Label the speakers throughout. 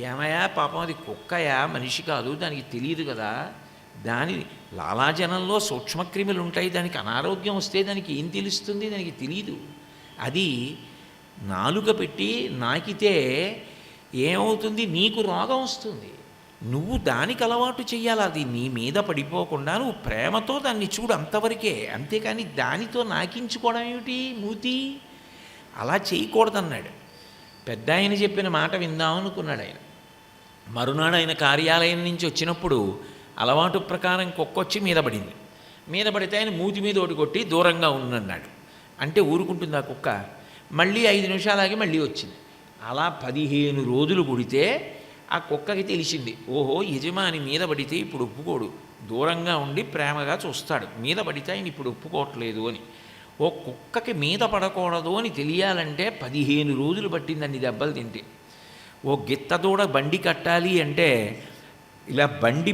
Speaker 1: ఏమయ్యా పాపం అది కుక్కయా? మనిషి కాదు దానికి తెలియదు కదా. దాని లాలాజనంలో సూక్ష్మక్రిములు ఉంటాయి దానికి అనారోగ్యం వస్తే దానికి ఏం తెలుస్తుంది? దానికి తెలియదు అది నాలుక పెట్టి నాకితే ఏమవుతుంది? నీకు రోగం వస్తుంది. నువ్వు దానికి అలవాటు చేయాలి అది నీ మీద పడిపోకుండా నువ్వు ప్రేమతో దాన్ని చూడు అంతవరకే. అంతేకాని దానితో నాకించుకోవడం ఏమిటి? మూతి. అలా చేయకూడదన్నాడు. పెద్ద ఆయన చెప్పిన మాట విందాం అనుకున్నాడు ఆయన. మరునాడు ఆయన కార్యాలయం నుంచి వచ్చినప్పుడు అలవాటు ప్రకారం కుక్కొచ్చి మీద పడింది. మీద పడితే ఆయన మూతి మీద ఒకటి కొట్టి దూరంగా ఉందన్నాడు. అంటే ఊరుకుంటుంది ఆ కుక్క. మళ్ళీ ఐదు నిమిషాలాగి మళ్ళీ వచ్చింది. అలా పదిహేను రోజులు పుడితే ఆ కుక్కకి తెలిసింది ఓహో యజమాని మీద పడితే ఇప్పుడు ఒప్పుకోడు. దూరంగా ఉండి ప్రేమగా చూస్తాడు. మీద పడితే ఆయన ఇప్పుడు ఒప్పుకోవట్లేదు అని. ఓ కుక్కకి మీద పడకూడదు అని తెలియాలంటే పదిహేను రోజులు పట్టిందండి దెబ్బలు తింటే. ఓ గిత్తదూడ బండి కట్టాలి అంటే ఇలా బండి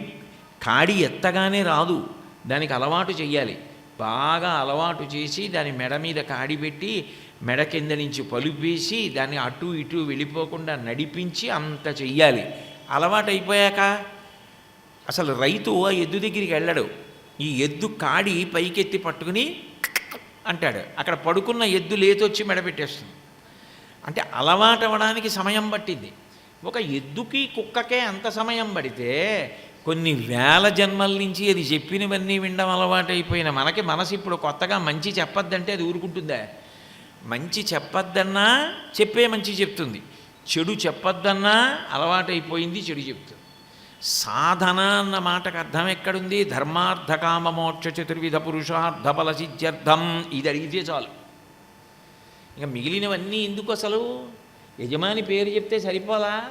Speaker 1: కాడి ఎత్తగానే రాదు. దానికి అలవాటు చెయ్యాలి. బాగా అలవాటు చేసి దాని మెడ మీద కాడి పెట్టి మెడ కింద నుంచి పలుపేసి దాన్ని అటు ఇటు వెళ్ళిపోకుండా నడిపించి అంత చెయ్యాలి. అలవాటు అయిపోయాక అసలు రైతు ఆ ఎద్దు దగ్గరికి వెళ్ళడు. ఈ ఎద్దు కాడి పైకెత్తి పట్టుకుని అంటాడు. అక్కడ పడుకున్న ఎద్దు లేతొచ్చి మెడ పెట్టేస్తుంది. అంటే అలవాటు అవ్వడానికి సమయం పట్టింది. ఒక ఎద్దుకి కుక్కకే అంత సమయం పడితే కొన్ని వేల జన్మల నుంచి అది చెప్పినవన్నీ వినడం అలవాటైపోయిన మనకి మనసు ఇప్పుడు కొత్తగా మంచి చెప్పొద్దంటే అది ఊరుకుంటుందా. మంచి చెప్పొద్దన్నా చెప్పే మంచి చెప్తుంది. చెడు చెప్పొద్దన్నా అలవాటైపోయింది చెడు చెప్తుంది. సాధన అన్న మాటకు అర్థం ఎక్కడుంది? ధర్మార్థ కామ మోక్ష చతుర్విధ పురుషార్థ బల సిద్ధ్యర్థం. ఇది అడిగితే చాలు. ఇంకా మిగిలినవన్నీ ఎందుకు అసలు? యజమాని పేరు చెప్తే సరిపోలా?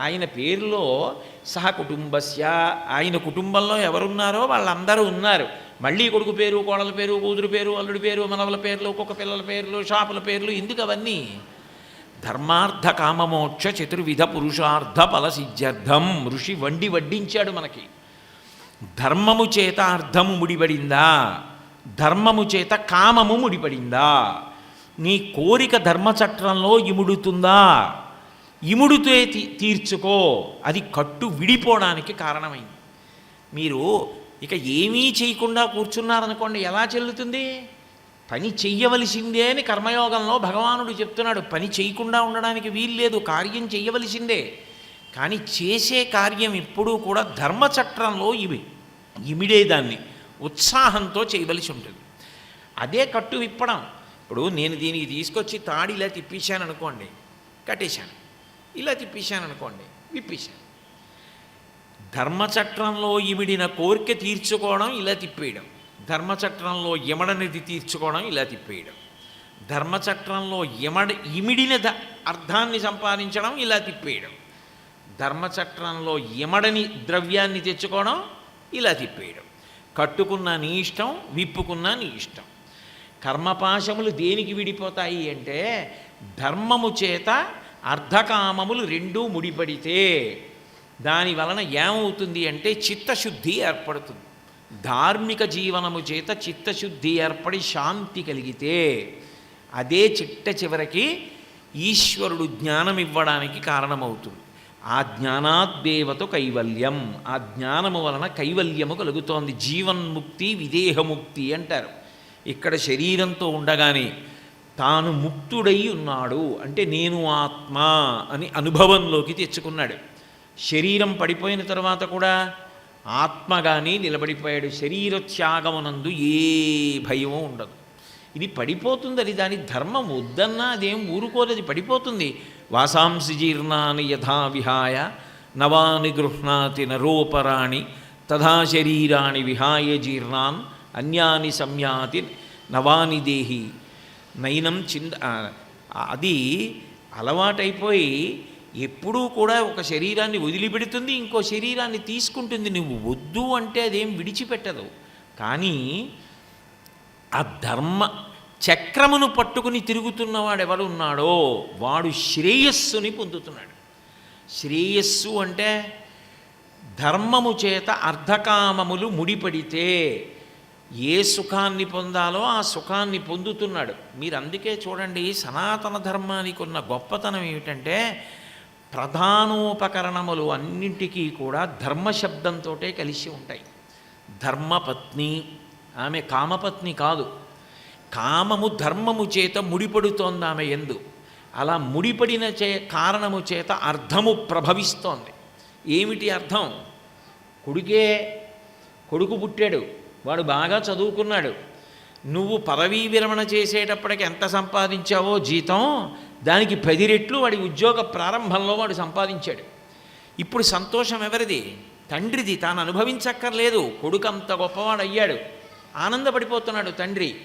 Speaker 1: ఆయన పేరులో సహ కుటుంబస్య ఆయన కుటుంబంలో ఎవరున్నారో వాళ్ళందరూ ఉన్నారు. మళ్ళీ కొడుకు పేరు కోడల పేరు కూతురు పేరు అల్లుడి పేరు మనవల పేర్లు ఒక్కొక్క పిల్లల పేర్లు షాపుల పేర్లు ఎందుకు అవన్నీ? ధర్మార్థ కామమోక్ష చతుర్విధ పురుషార్థ ఫలసిద్ధ్యర్థం ఋషి వండి వడ్డించాడు మనకి. ధర్మము చేత అర్థము ముడిపడిందా? ధర్మము చేత కామము ముడిపడిందా? నీ కోరిక ధర్మచట్రంలో ఇముడుతుందా? ఇముడితే తీ- తీర్చుకో. అది కట్టు విడిపోవడానికి కారణమైంది. మీరు ఇక ఏమీ చేయకుండా కూర్చున్నారనుకోండి ఎలా చెల్లుతుంది? పని చెయ్యవలసిందే అని కర్మయోగంలో భగవానుడు చెప్తున్నాడు. పని చేయకుండా ఉండడానికి వీల్లేదు కార్యం చెయ్యవలసిందే. కానీ చేసే కార్యం ఎప్పుడూ కూడా ధర్మచట్రంలో ఇవి ఇమిడేదాన్ని ఉత్సాహంతో చేయవలసి ఉంటుంది. అదే కట్టు విప్పడం. ఇప్పుడు నేను దీనికి తీసుకొచ్చి తాడు ఇలా తిప్పించాను అనుకోండి కట్టేశాను. ఇలా తిప్పించాను అనుకోండి విప్పేశాను ధర్మచక్రంలో ఇమిడిన కోరిక తీర్చుకోవడం ఇలా తిప్పేయడం. ధర్మచక్రంలో యమడనిది తీర్చుకోవడం ఇలా తిప్పేయడం. ధర్మచక్రంలో ఇమడ ఇమిడిన అర్థాన్ని సంపాదించడం ఇలా తిప్పేయడం. ధర్మచక్రంలో ఇమడని ద్రవ్యాన్ని తెచ్చుకోవడం ఇలా తిప్పేయడం. కట్టుకున్న నీ ఇష్టం విప్పుకున్న నీ ఇష్టం. కర్మపాశములు దేనికి విడిపోతాయి అంటే ధర్మము చేత అర్ధకామములు రెండూ ముడిపడితే దాని వలన ఏమవుతుంది అంటే చిత్తశుద్ధి ఏర్పడుతుంది. ధార్మిక జీవనము చేత చిత్తశుద్ధి ఏర్పడి శాంతి కలిగితే అదే చిట్ట చివరికి ఈశ్వరుడు జ్ఞానం ఇవ్వడానికి కారణమవుతుంది. ఆ జ్ఞానాద్దేవత కైవల్యం. ఆ జ్ఞానము వలన కైవల్యము కలుగుతోంది. జీవన్ముక్తి విదేహముక్తి అంటారు. ఇక్కడ శరీరంతో ఉండగానే తాను ముక్తుడై ఉన్నాడు. అంటే నేను ఆత్మ అని అనుభవంలోకి తెచ్చుకున్నాడు. శరీరం పడిపోయిన తర్వాత కూడా ఆత్మగానే నిలబడిపోయాడు. శరీర త్యాగమునందు ఏ భయమో ఉండదు. ఇది పడిపోతుంది అది దాని ధర్మం. వద్దన్నా అదేం ఊరుకోలేదు పడిపోతుంది. వాసాంసి జీర్ణాని యథా విహాయ నవాని గృహ్ణాతి నరోపరాణి తథా శరీరాణి విహాయ జీర్ణాన్ అన్యాని సంయాతి నవాని దేహి. నయనం చింద అది అలవాటైపోయి ఎప్పుడూ కూడా ఒక శరీరాన్ని వదిలిపెడుతుంది ఇంకో శరీరాన్ని తీసుకుంటుంది. నువ్వు వద్దు అంటే అదేం విడిచిపెట్టదు. కానీ ఆ ధర్మ చక్రమును పట్టుకుని తిరుగుతున్నవాడు ఉన్నాడో వాడు శ్రేయస్సుని పొందుతున్నాడు. శ్రేయస్సు అంటే ధర్మము చేత అర్ధకామములు ముడిపడితే ఏ సుఖాన్ని పొందాలో ఆ సుఖాన్ని పొందుతున్నాడు. మీరు అందుకే చూడండి సనాతన ధర్మానికి ఉన్న గొప్పతనం ఏమిటంటే ప్రధానోపకరణములు అన్నింటికీ కూడా ధర్మశబ్దంతో కలిసి ఉంటాయి. ధర్మపత్ని ఆమె కామపత్ని కాదు. కామము ధర్మము చేత ముడిపడుతోంది ఆమె ఎందు. అలా ముడిపడిన చే కారణము చేత అర్థము ప్రభవిస్తోంది. ఏమిటి అర్థం? కొడుకే కొడుకు పుట్టాడు. వాడు బాగా చదువుకున్నాడు. నువ్వు పదవీ విరమణ చేసేటప్పటికి ఎంత సంపాదించావో జీతం? దానికి పది రెట్లు వాడి ఉద్యోగ ప్రారంభంలో వాడు సంపాదించాడు. ఇప్పుడు సంతోషం ఎవరిది? తండ్రిది. తాను అనుభవించక్కర్లేదు. కొడుకు అంత గొప్పవాడు అయ్యాడు ఆనందపడిపోతున్నాడు తండ్రి.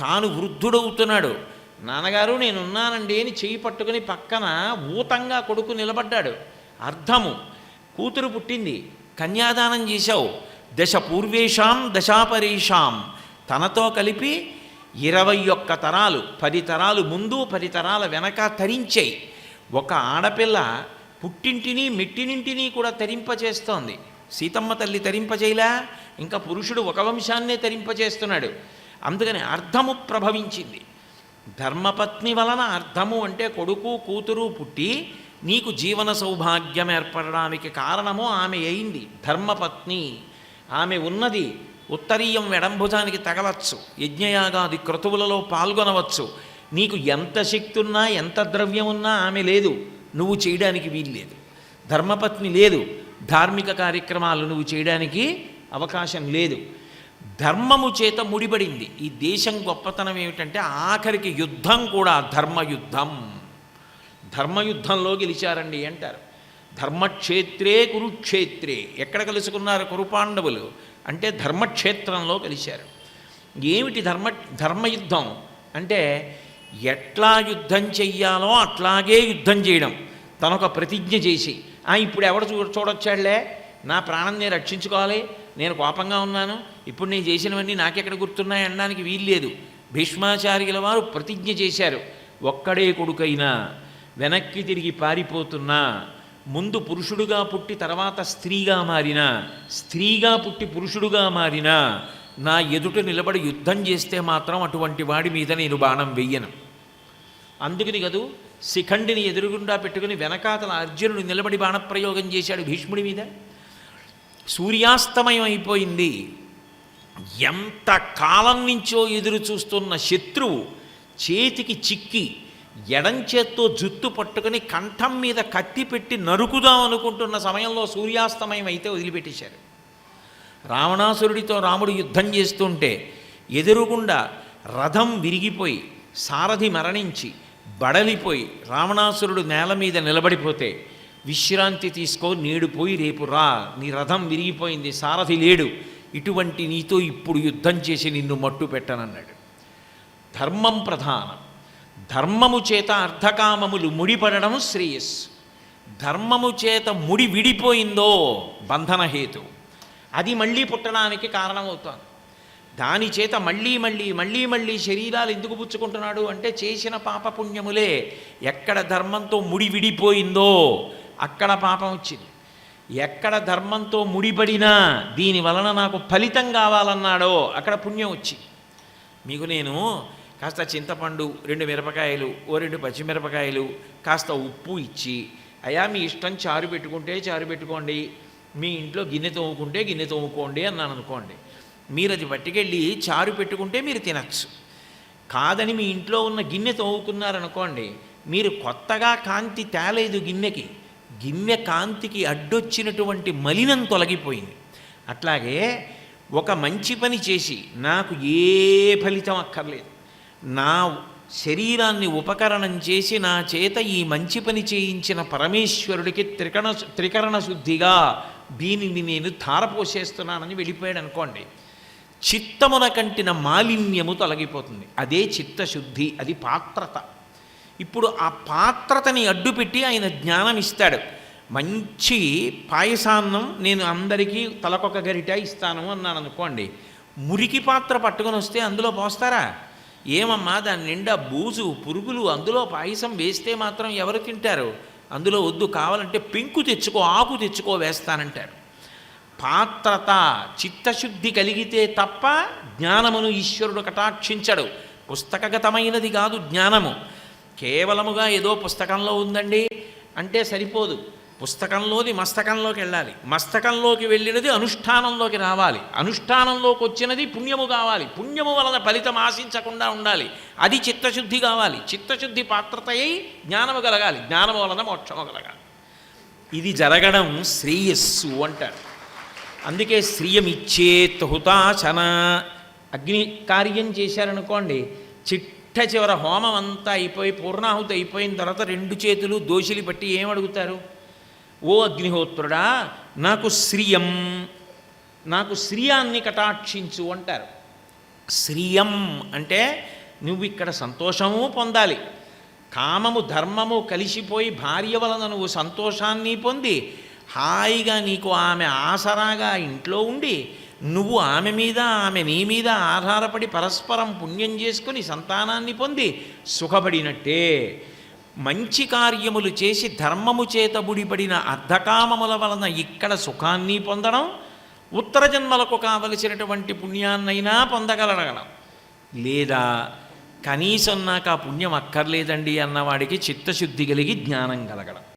Speaker 1: తాను వృద్ధుడవుతున్నాడు. నాన్నగారు నేనున్నానండి అని చేయి పట్టుకుని పక్కన ఊతంగా కొడుకు నిలబడ్డాడు. అర్థము. కూతురు పుట్టింది. కన్యాదానం చేశావు. దశ పూర్వేషాం దశాపరేషాం. తనతో కలిపి ఇరవై ఒక్క తరాలు పది తరాలు ముందు పది తరాల వెనక తరించాయి. ఒక ఆడపిల్ల పుట్టింటిని మెట్టినింటిని కూడా తరింపచేస్తోంది. సీతమ్మ తల్లి తరింపచేయలా? ఇంకా పురుషుడు ఒక వంశాన్నే తరింపచేస్తున్నాడు. అందుకని అర్థము ప్రభవించింది. ధర్మపత్ని వలన అర్థము అంటే కొడుకు కూతురు పుట్టి నీకు జీవన సౌభాగ్యం ఏర్పడడానికి కారణము ఆమె అయింది. ధర్మపత్ని. ఆమె ఉన్నది ఉత్తరీయం ఎడంభుజానికి తగలచ్చు. యజ్ఞయాగాది క్రతువులలో పాల్గొనవచ్చు. నీకు ఎంత శక్తి ఉన్నా ఎంత ద్రవ్యం ఉన్నా ఆమె లేదు. నువ్వు చేయడానికి వీల్లేదు. ధర్మపత్ని లేదు. ధార్మిక కార్యక్రమాలు నువ్వు చేయడానికి అవకాశం లేదు. ధర్మము చేత ముడిపడింది. ఈ దేశం గొప్పతనం ఏమిటంటే ఆఖరికి యుద్ధం కూడా ధర్మయుద్ధం. ధర్మయుద్ధంలో గెలిచారండి అంటారు. ధర్మక్షేత్రే కురుక్షేత్రే. ఎక్కడ కలుసుకున్నారు కురుపాండవులు? అంటే ధర్మక్షేత్రంలో కలిశారు. ఏమిటి ధర్మ ధర్మయుద్ధం? అంటే ఎట్లా యుద్ధం చెయ్యాలో అట్లాగే యుద్ధం చేయడం. తనొక ప్రతిజ్ఞ చేసి "ఆ, ఇప్పుడు ఎవడు చూ చూడొచ్చాడులే? నా ప్రాణం నేను రక్షించుకోవాలి. నేను కోపంగా ఉన్నాను. ఇప్పుడు నేను చేసినవన్నీ నాకెక్కడ గుర్తున్నాయి? అనడానికి వీల్లేదు భీష్మాచార్యుల వారు ప్రతిజ్ఞ చేశారు. ఒక్కడే కొడుకైనా వెనక్కి తిరిగి పారిపోతున్నా ముందు పురుషుడుగా పుట్టి తర్వాత స్త్రీగా మారిన స్త్రీగా పుట్టి పురుషుడుగా మారిన నా ఎదుట నిలబడి యుద్ధం చేస్తే మాత్రం అటువంటి వాడి మీద నేను బాణం వెయ్యను. అందుకని కదూ శిఖండిని ఎదురుగుండా పెట్టుకుని వెనకాతల అర్జునుడు నిలబడి బాణప్రయోగం చేశాడు భీష్ముడి మీద. సూర్యాస్తమయం అయిపోయింది ఎంత కాలం నుంచో ఎదురు చూస్తున్న శత్రువు చేతికి చిక్కి ఎడం చేత్తో జుత్తు పట్టుకుని కంఠం మీద కత్తి పెట్టి నరుకుదాం అనుకుంటున్న సమయంలో సూర్యాస్తమయం అయితే వదిలిపెట్టేశారు. రావణాసురుడితో రాముడు యుద్ధం చేస్తుంటే ఎదురుగుండా రథం విరిగిపోయి సారథి మరణించి బడలిపోయి రావణాసురుడు నేల మీద నిలబడిపోతే విశ్రాంతి తీసుకో నేడు పోయి రేపు రా నీ రథం విరిగిపోయింది సారథి లేడు ఇటువంటి నీతో ఇప్పుడు యుద్ధం చేసి నిన్ను మట్టు పెట్టనన్నాడు ధర్మం ప్రధానం. ధర్మము చేత అర్ధకామములు ముడిపడడం శ్రేయస్సు. ధర్మము చేత ముడి విడిపోయిందో బంధనహేతు అది మళ్ళీ పుట్టడానికి కారణమవుతుంది. దాని చేత మళ్ళీ మళ్ళీ మళ్ళీ మళ్ళీ శరీరాలు ఎందుకు పుచ్చుకుంటున్నాడు అంటే చేసిన పాపపుణ్యములే ఎక్కడ ధర్మంతో ముడి విడిపోయిందో అక్కడ పాపం వచ్చింది. ఎక్కడ ధర్మంతో ముడిపడినా దీని వలన నాకు ఫలితం కావాలన్నాడో అక్కడ పుణ్యం వచ్చింది. మీకు నేను కాస్త చింతపండు రెండు మిరపకాయలు ఓ రెండు పచ్చిమిరపకాయలు కాస్త ఉప్పు ఇచ్చి అయా మీ ఇష్టం చారు పెట్టుకుంటే చారు పెట్టుకోండి మీ ఇంట్లో గిన్నె తోముకుంటే గిన్నె తోముకోండి అన్నాను అనుకోండి. మీరు అది పట్టుకెళ్ళి చారు పెట్టుకుంటే మీరు తినచ్చు. కాదని మీ ఇంట్లో ఉన్న గిన్నె తోముకున్నారనుకోండి మీరు కొత్తగా కాంతి తేలేదు గిన్నెకి గిన్నె కాంతికి అడ్డొచ్చినటువంటి మలినం తొలగిపోయింది. అట్లాగే ఒక మంచి పని చేసి నాకు ఏ ఫలితం అక్కర్లేదు. నా శరీరాన్ని ఉపకరణం చేసి నా చేత ఈ మంచి పని చేయించిన పరమేశ్వరుడికి త్రికరణ త్రికరణ శుద్ధిగా దీనిని నేను ధారపోసేస్తున్నానని వెళ్ళిపోయాడు అనుకోండి. చిత్తమున కంటిన మాలిన్యము తొలగిపోతుంది. అదే చిత్తశుద్ధి అది పాత్రత. ఇప్పుడు ఆ పాత్రతని అడ్డుపెట్టి ఆయన జ్ఞానం ఇస్తాడు మంచి పాయసాన్నం నేను అందరికీ తలకొక గరిట ఇస్తాను అన్నాను అనుకోండి. మురికి పాత్ర పట్టుకొని వస్తే అందులో పోస్తారా? ఏమమ్మా దాని నిండా బూజు పురుగులు అందులో పాయసం వేస్తే మాత్రం ఎవరు తింటారు? అందులో వద్దు కావాలంటే పెంకు తెచ్చుకో ఆకు తెచ్చుకో వేస్తానంటాడు పాత్రత చిత్తశుద్ధి కలిగితే తప్ప జ్ఞానమును ఈశ్వరుడు కటాక్షించడు. పుస్తకగతమైనది కాదు జ్ఞానము. కేవలముగా ఏదో పుస్తకంలో ఉందండి అంటే సరిపోదు. పుస్తకంలోది మస్తకంలోకి వెళ్ళాలి. మస్తకంలోకి వెళ్ళినది అనుష్ఠానంలోకి రావాలి. అనుష్ఠానంలోకి వచ్చినది పుణ్యము కావాలి. పుణ్యము వలన ఫలితం ఆశించకుండా ఉండాలి. అది చిత్తశుద్ధి కావాలి. చిత్తశుద్ధి పాత్రత అయి జ్ఞానము కలగాలి. జ్ఞానము వలన మోక్షము కలగాలి. ఇది జరగడం శ్రేయస్సు అంటారు. అందుకే శ్రీయమిచ్చేత్ హుతాశన అగ్ని కార్యం చేశారనుకోండి చిట్ట చివర హోమం అంతా అయిపోయి పూర్ణాహుతి అయిపోయిన తర్వాత రెండు చేతులు దోషిలి పట్టి ఏమడుగుతారు? ఓ అగ్నిహోత్రుడా నాకు శ్రియం నాకు శ్రియాన్ని కటాక్షించు అంటారు. శ్రియం అంటే నువ్వు ఇక్కడ సంతోషము పొందాలి. కామము ధర్మము కలిసిపోయి భార్య వలన నువ్వు సంతోషాన్ని పొంది హాయిగా నీకు ఆమె ఆసరాగా ఇంట్లో ఉండి నువ్వు ఆమె మీద ఆమె నీ మీద ఆధారపడి పరస్పరం పుణ్యం చేసుకుని సంతానాన్ని పొంది సుఖపడినట్టే. మంచి కార్యములు చేసి ధర్మము చేత బుడిపడిన అర్ధకామముల వలన ఇక్కడ సుఖాన్ని పొందడం ఉత్తర జన్మలకు కావలసినటువంటి పుణ్యాన్నైనా పొందగలగడం లేదా కనీసం నాకు ఆ పుణ్యం అక్కర్లేదండి అన్నవాడికి చిత్తశుద్ధి కలిగి జ్ఞానం కలగడం.